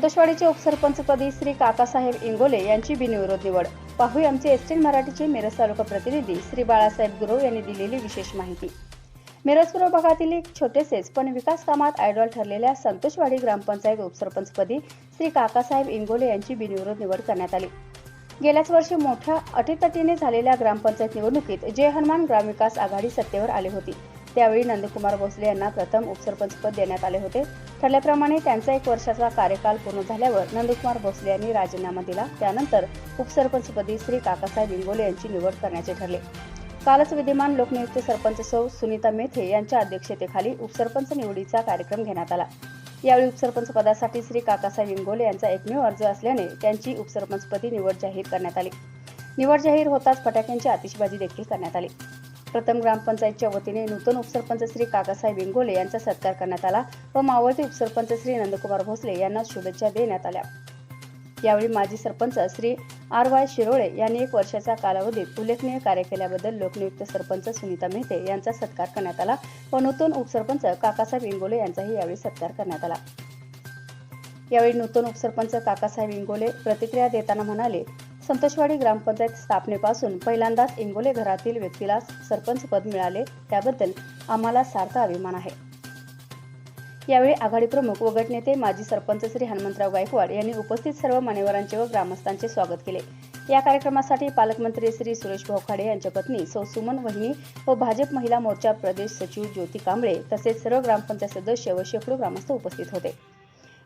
संतोषवाडीचे उपसरपंचपदी श्री काकासाहेब इंगोले यांची बिनविरोध निवड. पाहू आमचे एसटीन मराठीचे मिरज तालुका प्रतिनिधी श्री बाळासाहेब गुरव यांनी दिलेली विशेष माहिती. मिरज पूर्व भागातील एक छोटेसेच पण विकास कामात आयडॉल ठरलेल्या संतोषवाडी ग्रामपंचायत उपसरपंचपदी श्री काकासाहेब इंगोले यांची बिनविरोध निवड करण्यात आली. गेल्याच वर्षी मोठ्या अटीतटीने झालेल्या ग्रामपंचायत निवडणुकीत जय हनुमान ग्रामविकास आघाडी सत्तेवर आली होती. त्यावेळी नंदकुमार भोसले यांना प्रथम उपसरपंचपद देण्यात आले होते. ठरल्याप्रमाणे त्यांचा एक वर्षाचा कार्यकाल पूर्ण झाल्यावर नंदकुमार भोसले यांनी राजीनामा दिला. त्यानंतर उपसरपंचपदी श्री काकासाहेब इंगोले यांची निवड करण्याचे ठरले. कालच विद्यमान लोकनियुक्त सरपंच सौ सुनीता मेथे यांच्या अध्यक्षतेखाली उपसरपंच निवडीचा कार्यक्रम घेण्यात आला. यावेळी उपसरपंच पदासाठी श्री काकासाहेब इंगोले यांचा एकमेव अर्ज असल्याने त्यांची उपसरपंचपदी निवड जाहीर करण्यात आली. निवड जाहीर होताच फटाक्यांची आतिषबाजी देखील करण्यात आली. प्रथम ग्रामपंचायतच्या वतीने नूतन उपसरपंच श्री काकासाहेब इंगोले यांचा सत्कार करण्यात आला व मावळते उपसरपंच श्री नंदकुमार भोसले यांना शुभेच्छा देण्यात आल्या. यावेळी माजी सरपंच श्री आर वाय शिरोळे यांनी एक वर्षाच्या कालावधीत उल्लेखनीय कार्य केल्याबद्दल लोकनियुक्त सरपंच सुनीता मेहते यांचा सत्कार करण्यात आला व नूतन उपसरपंच काकासाहेब इंगोले यांचाही यावेळी सत्कार करण्यात आला. यावेळी नूतन उपसरपंच काकासाहेब इंगोले प्रतिक्रिया देताना म्हणाले संतोषवाडी ग्रामपंचायत स्थापनेपासून पहिल्यांदाच इंगोले घरातील व्यक्तीला सरपंच पद मिळाले त्याबद्दल आम्हाला सार्थ अभिमान आहे. यावेळी आघाडी प्रमुख व गटनेते माजी सरपंच श्री हनुमंतराव गायकवाड यांनी उपस्थित सर्व मान्यवरांचे व ग्रामस्थांचे स्वागत केले. या कार्यक्रमासाठी पालकमंत्री श्री सुरेश भाऊखाडे यांच्या पत्नी सौ सुमन वहिनी व भाजप महिला मोर्चा प्रदेश सचिव ज्योती कांबळे तसेच सर्व ग्रामपंचायत सदस्य व शेकडो ग्रामस्थ उपस्थित होते.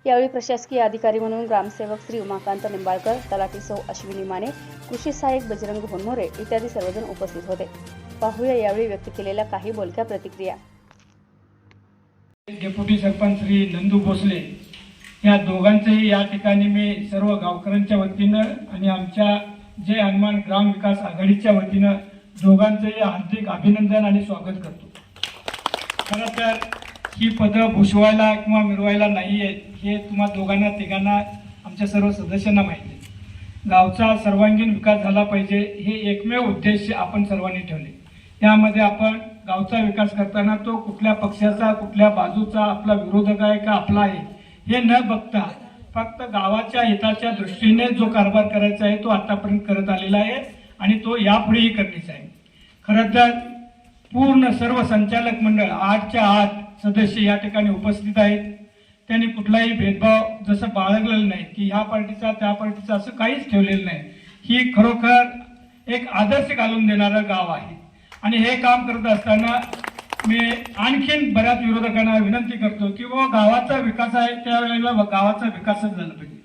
यावेळी प्रशासकीय अधिकारी म्हणून ग्रामसेवक श्री उमाकांत निंबाळकर तलाठी सौ अश्विनी माने कृषी सहाय्यक बजरंग होनमोरे इत्यादी सर्वजण उपस्थित होते. पाहूया यावेळी व्यक्त केलेल्या काही बोलक्या प्रतिक्रिया. डेप्युटी सरपंच श्री नंदू भोसले या दोघांचंही या ठिकाणी मी सर्व गावकऱ्यांच्या वतीनं आणि आमच्या जय हनुमान ग्राम विकास आघाडीच्या वतीनं दोघांचंही हार्दिक अभिनंदन आणि स्वागत करतो. खरं तर ही पदं भूषवायला किंवा मिरवायला नाही आहेत हे तुम्हा दोघांना तिघांना आमच्या सर्व सदस्यांना माहिती आहे. गावचा सर्वांगीण विकास झाला पाहिजे हे एकमेव उद्देश आपण सर्वांनी ठेवले. यामध्ये आपण गावचा विकास करताना तो कुठल्या पक्षाचा कुठल्या बाजूचा आपला विरोधक आहे का आपला आहे हे न बघता फक्त गावाच्या हिताच्या दृष्टीने जो कारभार करायचा आहे तो आतापर्यंत करत आलेला आहे आणि तो यापुढेही करण्याचा आहे. खरं तर पूर्ण सर्व संचालक मंडळ आठच्या आठ सदस्य या ठिकाणी उपस्थित आहेत. त्यांनी कुठलाही भेदभाव जसं बाळगलेलं नाही की ह्या पार्टीचा त्या पार्टीचा असं काहीच ठेवलेलं नाही. ही खरोखर एक आदर्श घालून देणारं गाव आहे. आणि हे काम करत असताना मी आणखीन बऱ्याच विरोधकांना विनंती करतो की व गावाचा विकास आहे त्यावेळेला गावाचा विकासच झाला पाहिजे.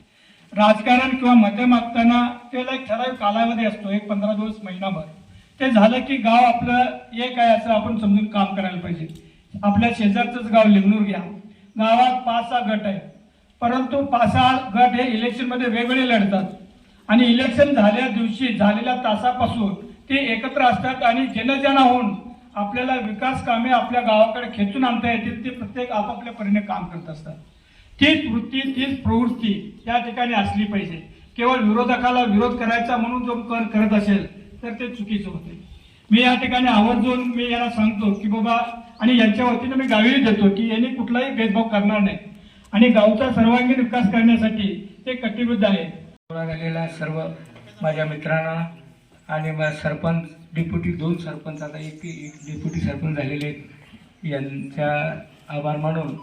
राजकारण किंवा मते मागताना त्याला एक ठराविक कालावधी असतो एक पंधरा दिवस महिनाभर. ते झालं की गाव आपलं एक आहे असं आपण समजून काम करायला पाहिजे. आपल्या शेजारचंच गाव लिंगणूर घ्या. गावात पाच सहा गट आहे. परंतु पाच सहा गट हे इलेक्शनमध्ये वेगवेगळे लढतात. आणि इलेक्शन झाल्या दिवशी झालेल्या तासापासून ते एकत्र असतात आणि जनजना होऊन आपल्याला विकास कामे आपल्या गावाकडे खेचून आणता येतील ते प्रत्येक आपापल्या परीने काम करत असतात. तीच वृत्ती तीच प्रवृत्ती या ठिकाणी असली पाहिजे. केवळ विरोधकाला विरोध करायचा म्हणून जो कर करत असेल तर ते चुकीचं होते. मी या ठिकाणी आवर्जून मी याला सांगतो की बाबा आणि यांच्या वतीनं मी गावी देतो की यांनी कुठलाही भेदभाव करणार नाही. आणि गावचा सर्वांगीण विकास करण्यासाठी ते कटिबद्ध आहे झालेल्या सर्व माझ्या मित्रांना आणि मग सरपंच डिप्युटी दोन सरपंच आता एक एक सरपंच झालेले आहेत. यांच्या आभार मानून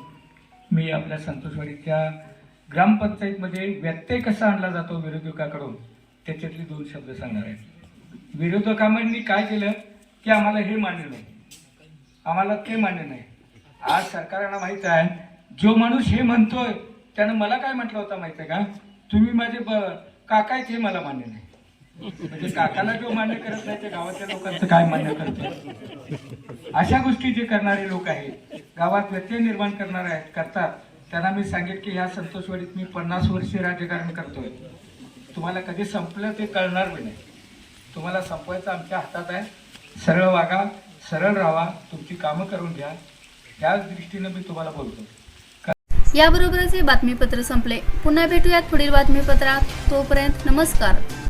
मी आपल्या संतोषवाडीच्या ग्रामपंचायतमध्ये व्यत्यय कसा आणला जातो विरोधकाकडून त्याच्यातले दोन शब्द सांगणार आहेत विरोधकांनी काय केलं की आम्हाला हे मान्य नाही. आम्हाला ते मान्य नाही. आज सरकारांना माहीत आहे जो माणूस हे म्हणतोय त्यानं मला काय म्हटलं होतं माहिती आहे का? तुम्ही माझे ब काका आहेत हे मला मान्य नाही. म्हणजे काकाला जो मान्य करत नाही ते गावाच्या लोकांचं काय मान्य करतो? अशा गोष्टी जे करणारे लोक आहेत गावात व्यत्यय निर्माण करणारे आहेत करतात. त्यांना मी सांगेन की ह्या संतोषवाडीत मी पन्नास वर्षे राजकारण करतोय. तुम्हाला कधी संपलं ते कळणार नाही. तुम्हाला संपवायचं आमच्या हातात आहे. सरळ वागा सरळ राहा तुमची कामं करून घ्या. त्याच दृष्टीनं मी तुम्हाला बोलतो. याबरोबरच हे बातमीपत्र संपले. पुन्हा भेटूयात पुढील बातमीपत्रात. तोपर्यंत नमस्कार.